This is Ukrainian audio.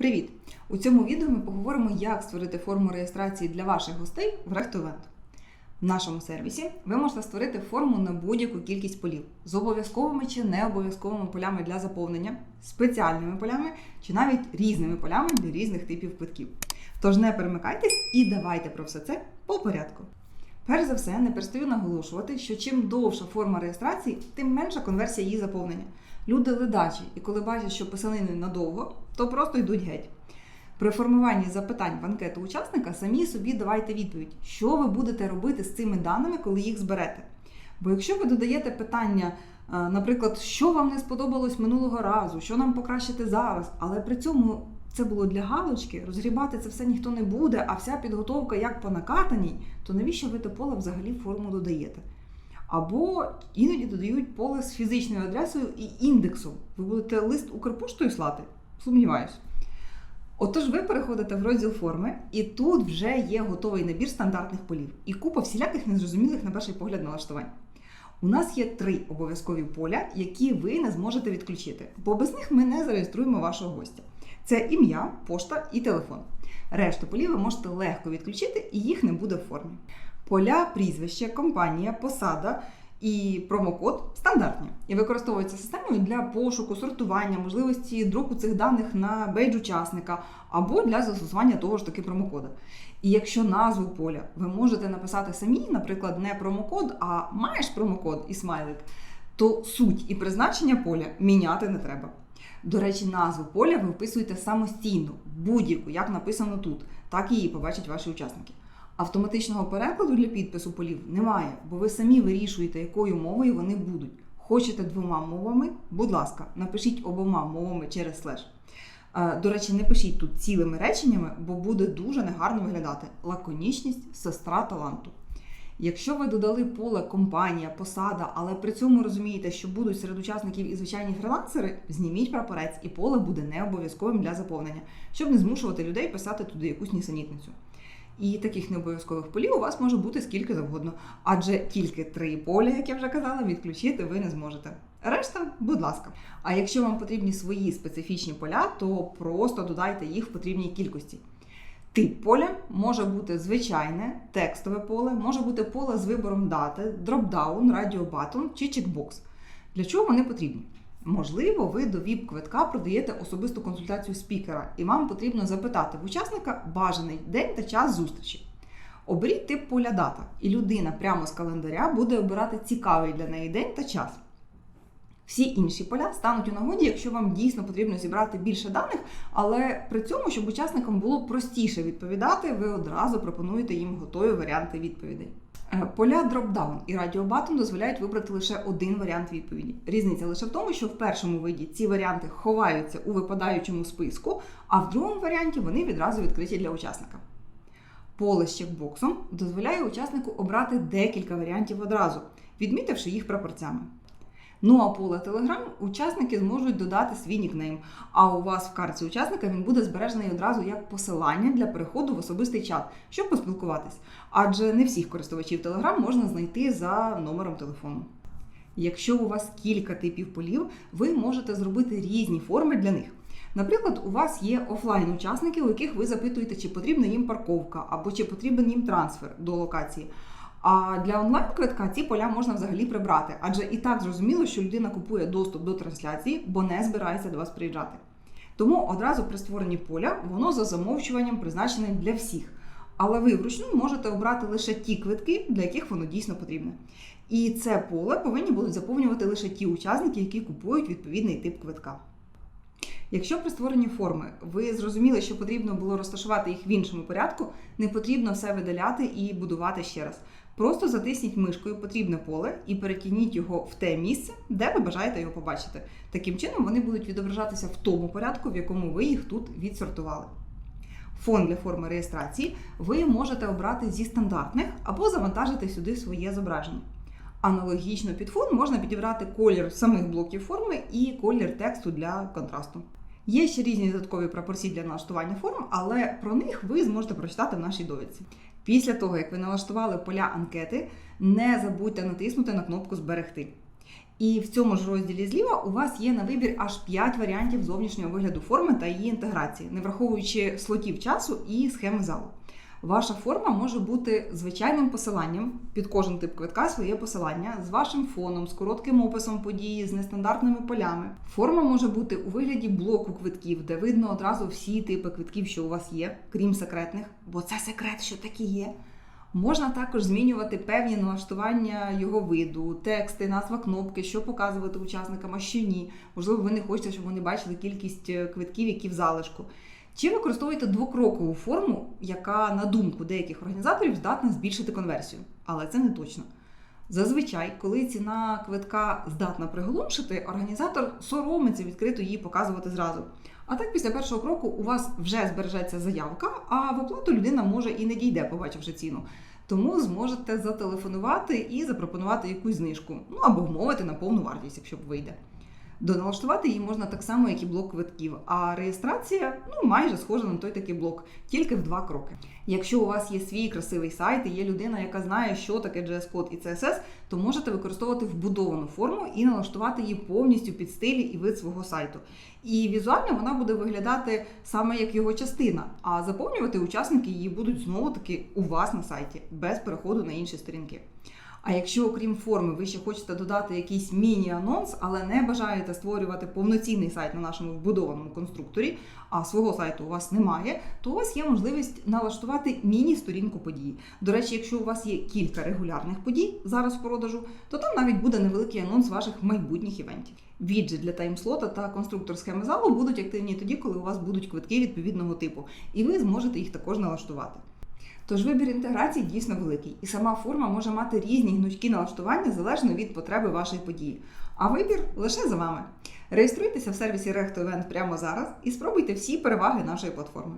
Привіт! У цьому відео ми поговоримо, як створити форму реєстрації для ваших гостей в RectoEvent. В нашому сервісі ви можете створити форму на будь-яку кількість полів з обов'язковими чи необов'язковими полями для заповнення, спеціальними полями чи навіть різними полями для різних типів квитків. Тож не перемикайтесь і давайте про все це по порядку. Перш за все, не перестаю наголошувати, що чим довша форма реєстрації, тим менша конверсія її заповнення. Люди ледачі, і коли бачать, що писанини надовго, то просто йдуть геть. При формуванні запитань в анкету учасника самі собі давайте відповідь, що ви будете робити з цими даними, коли їх зберете. Бо якщо ви додаєте питання, е, наприклад, що вам не сподобалось минулого разу, що нам покращити зараз, але при цьому це було для галочки, розгрібати це все ніхто не буде, а вся підготовка як по накатаній, то навіщо ви те поле взагалі форму додаєте? Або іноді додають поле з фізичною адресою і індексом. Ви будете лист Укрпоштою слати? Сумніваюсь. Отож, ви переходите в розділ форми, і тут вже є готовий набір стандартних полів і купа всіляких незрозумілих на перший погляд налаштувань. У нас є три обов'язкові поля, які ви не зможете відключити, бо без них ми не зареєструємо вашого гостя. Це ім'я, пошта і телефон. Решту полів ви можете легко відключити, і їх не буде в формі. Поля, прізвище, компанія, посада і промокод стандартні і використовуються системою для пошуку, сортування, можливості друку цих даних на бейдж учасника або для застосування того ж таки промокода. І якщо назву поля ви можете написати самі, наприклад, не промокод, а маєш промокод і смайлик, то суть і призначення поля міняти не треба. До речі, назву поля ви вписуєте самостійно, будь-яку, як написано тут, так її побачать ваші учасники. Автоматичного перекладу для підпису полів немає, бо ви самі вирішуєте, якою мовою вони будуть. Хочете двома мовами? Будь ласка, напишіть обома мовами через слеш. Е, До речі, не пишіть тут цілими реченнями, бо буде дуже негарно виглядати. Лаконічність сестра таланту. Якщо ви додали поле компанія, посада, але при цьому розумієте, що будуть серед учасників і звичайні фрилансери, зніміть прапорець, і поле буде не обов'язковим для заповнення, щоб не змушувати людей писати туди якусь нісенітницю. І таких необов'язкових полів у вас може бути скільки завгодно, адже тільки три поля, як я вже казала, відключити ви не зможете. Решта, будь ласка. А якщо вам потрібні свої специфічні поля, то просто додайте їх в потрібній кількості. Тип поля може бути звичайне, текстове поле, може бути поле з вибором дати, дропдаун, радіобатон чи чекбокс. Для чого вони потрібні? Можливо, ви до ВІП-квитка продаєте особисту консультацію спікера, і вам потрібно запитати в учасника бажаний день та час зустрічі. Оберіть тип поля дата, і людина прямо з календаря буде обирати цікавий для неї день та час. Всі інші поля стануть у нагоді, якщо вам дійсно потрібно зібрати більше даних, але при цьому, щоб учасникам було простіше відповідати, ви одразу пропонуєте їм готові варіанти відповідей. Е, Поля дропдаун і радіобатон дозволяють вибрати лише один варіант відповіді. Різниця лише в тому, що в першому виді ці варіанти ховаються у випадаючому списку, а в другому варіанті вони відразу відкриті для учасника. Поле з чекбоксом дозволяє учаснику обрати декілька варіантів одразу, відмітивши їх прапорцями. Ну а поле Telegram учасники зможуть додати свій нікнейм. А у вас в карті учасника він буде збережений одразу як посилання для переходу в особистий чат, щоб поспілкуватись. Адже не всіх користувачів Telegram можна знайти за номером телефону. Якщо у вас кілька типів полів, ви можете зробити різні форми для них. Наприклад, у вас є офлайн-учасники, у яких ви запитуєте, чи потрібна їм парковка або чи потрібен їм трансфер до локації. А для онлайн-квитка ці поля можна взагалі прибрати, адже і так зрозуміло, що людина купує доступ до трансляції, бо не збирається до вас приїжджати. Тому одразу при створенні поля воно за замовчуванням призначене для всіх. Але ви вручну можете обрати лише ті квитки, для яких воно дійсно потрібне. І це поле повинні будуть заповнювати лише ті учасники, які купують відповідний тип квитка. Якщо при створенні форми ви зрозуміли, що потрібно було розташувати їх в іншому порядку, не потрібно все видаляти і будувати ще раз. Просто затисніть мишкою потрібне поле і перекиніть його в те місце, де ви бажаєте його побачити. Таким чином вони будуть відображатися в тому порядку, в якому ви їх тут відсортували. Фон для форми реєстрації ви можете обрати зі стандартних або завантажити сюди своє зображення. Аналогічно під фон можна підібрати колір самих блоків форми і колір тексту для контрасту. Є ще різні додаткові пропорції для налаштування форм, але про них ви зможете прочитати в нашій довідці. Після того, як ви налаштували поля анкети, не забудьте натиснути на кнопку Зберегти. І в цьому ж розділі зліва у вас є на вибір аж 5 варіантів зовнішнього вигляду форми та її інтеграції, не враховуючи слотів часу і схеми залу. Ваша форма може бути звичайним посиланням під кожен тип квитка своє посилання з вашим фоном, з коротким описом події, з нестандартними полями. Форма може бути у вигляді блоку квитків, де видно одразу всі типи квитків, що у вас є, крім секретних, бо це секрет, що такі є. Можна також змінювати певні налаштування його виду, тексти, назва кнопки, що показувати учасникам, а що ні. Можливо, ви не хочете, щоб вони бачили кількість е, квитків, які в залишку. Чи використовуєте двокрокову форму, яка, на думку деяких організаторів, здатна збільшити конверсію, але це не точно. Зазвичай, коли ціна квитка здатна приголомшити, організатор соромиться відкрито її показувати зразу. А так, після першого кроку у вас вже збережеться заявка, а в оплату людина може і не дійде, побачивши ціну. Тому зможете зателефонувати і запропонувати якусь знижку, ну або вмовити на повну вартість, якщо вийде. Доналаштувати її можна так само, як і блок квитків. А реєстрація ну майже схожа на той такий блок, тільки в два кроки. Якщо у вас є свій красивий сайт і є людина, яка знає, що таке JS-код і CSS, то можете використовувати вбудовану форму і налаштувати її повністю під стилі і вид свого сайту. І візуально вона буде виглядати саме як його частина, а заповнювати учасники її будуть знову таки у вас на сайті без переходу на інші сторінки. А якщо, окрім форми, ви ще хочете додати якийсь міні-анонс, але не бажаєте створювати повноцінний сайт на нашому вбудованому конструкторі, а свого сайту у вас немає, то у вас є можливість налаштувати міні-сторінку події. До речі, якщо у вас є кілька регулярних подій зараз в продажу, то там навіть буде невеликий анонс ваших майбутніх івентів. Віджит для таймслота та конструктор схеми залу будуть активні тоді, коли у вас будуть квитки відповідного типу, і ви зможете їх також налаштувати. Тож вибір інтеграції дійсно великий, і сама форма може мати різні гнучкі налаштування залежно від потреби вашої події. А вибір лише за вами. Реєструйтеся в сервісі RectoEvent прямо зараз і спробуйте всі переваги нашої платформи.